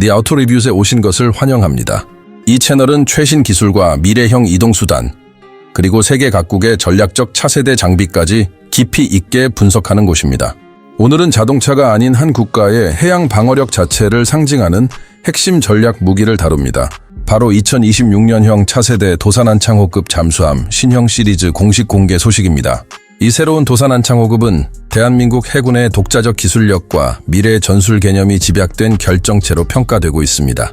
The Auto Reviews에 오신 것을 환영합니다. 이 채널은 최신 기술과 미래형 이동수단, 그리고 세계 각국의 전략적 차세대 장비까지 깊이 있게 분석하는 곳입니다. 오늘은 자동차가 아닌 한 국가의 해양 방어력 자체를 상징하는 핵심 전략 무기를 다룹니다. 바로 2026년형 차세대 도산안창호급 잠수함 신형 시리즈 공식 공개 소식입니다. 이 새로운 도산안창호급은 대한민국 해군의 독자적 기술력과 미래 전술 개념이 집약된 결정체로 평가되고 있습니다.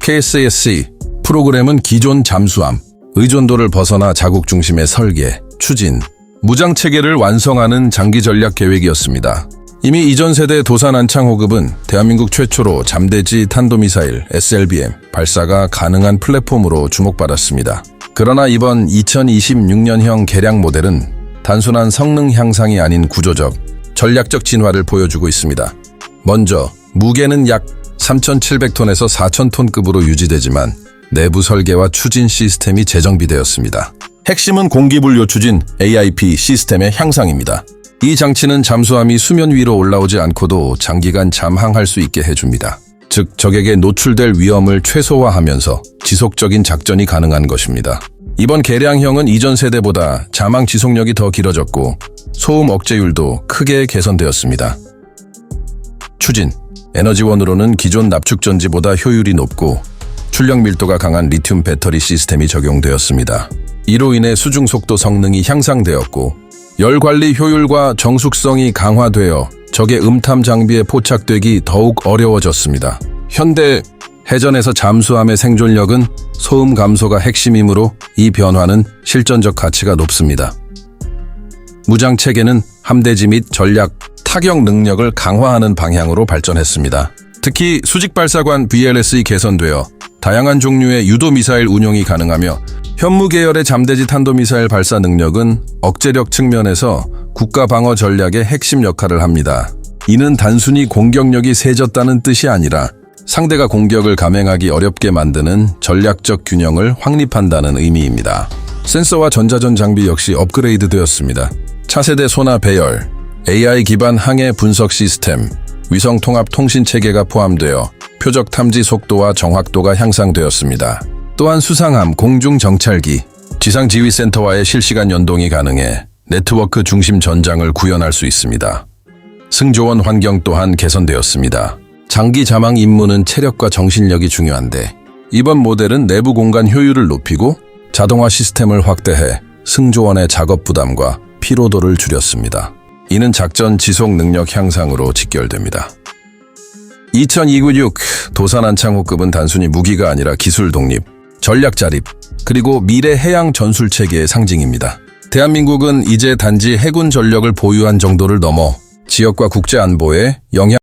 KSSC 프로그램은 기존 잠수함, 의존도를 벗어나 자국 중심의 설계, 추진, 무장 체계를 완성하는 장기 전략 계획이었습니다. 이미 이전 세대 도산 안창 호급은 대한민국 최초로 잠대지 탄도미사일 SLBM 발사가 가능한 플랫폼으로 주목받았습니다. 그러나 이번 2026년형 개량 모델은 단순한 성능 향상이 아닌 구조적, 전략적 진화를 보여주고 있습니다. 먼저 무게는 약 3,700톤에서 4,000톤급으로 유지되지만 내부 설계와 추진 시스템이 재정비되었습니다. 핵심은 공기분료 추진 AIP 시스템의 향상입니다. 이 장치는 잠수함이 수면 위로 올라오지 않고도 장기간 잠항할 수 있게 해줍니다. 즉 적에게 노출될 위험을 최소화하면서 지속적인 작전이 가능한 것입니다. 이번 개량형은 이전 세대보다 자망 지속력이 더 길어졌고 소음 억제율도 크게 개선되었습니다. 추진 에너지원으로는 기존 납축전지보다 효율이 높고 출력 밀도가 강한 리튬 배터리 시스템이 적용되었습니다. 이로 인해 수중 속도 성능이 향상되었고 열 관리 효율과 정숙성이 강화되어 적의 음탐 장비에 포착되기 더욱 어려워졌습니다. 현대 해전에서 잠수함의 생존력은 소음 감소가 핵심이므로 이 변화는 실전적 가치가 높습니다. 무장 체계는 함대지 및 전략 타격 능력을 강화하는 방향으로 발전했습니다. 특히 수직 발사관 VLS이 개선되어 다양한 종류의 유도 미사일 운용이 가능하며 현무 계열의 잠대지 탄도 미사일 발사 능력은 억제력 측면에서 국가 방어 전략의 핵심 역할을 합니다. 이는 단순히 공격력이 세졌다는 뜻이 아니라 상대가 공격을 감행하기 어렵게 만드는 전략적 균형을 확립한다는 의미입니다. 센서와 전자전 장비 역시 업그레이드 되었습니다. 차세대 소나 배열, AI 기반 항해 분석 시스템, 위성 통합 통신 체계가 포함되어 표적 탐지 속도와 정확도가 향상되었습니다. 또한 수상함 공중 정찰기, 지상 지휘 센터와의 실시간 연동이 가능해 네트워크 중심 전장을 구현할 수 있습니다. 승조원 환경 또한 개선되었습니다. 장기 자망 임무는 체력과 정신력이 중요한데 이번 모델은 내부 공간 효율을 높이고 자동화 시스템을 확대해 승조원의 작업 부담과 피로도를 줄였습니다. 이는 작전 지속 능력 향상으로 직결됩니다. 2026 도산 안창호급은 단순히 무기가 아니라 기술 독립, 전략 자립, 그리고 미래 해양 전술 체계의 상징입니다. 대한민국은 이제 단지 해군 전력을 보유한 정도를 넘어 지역과 국제 안보에 영향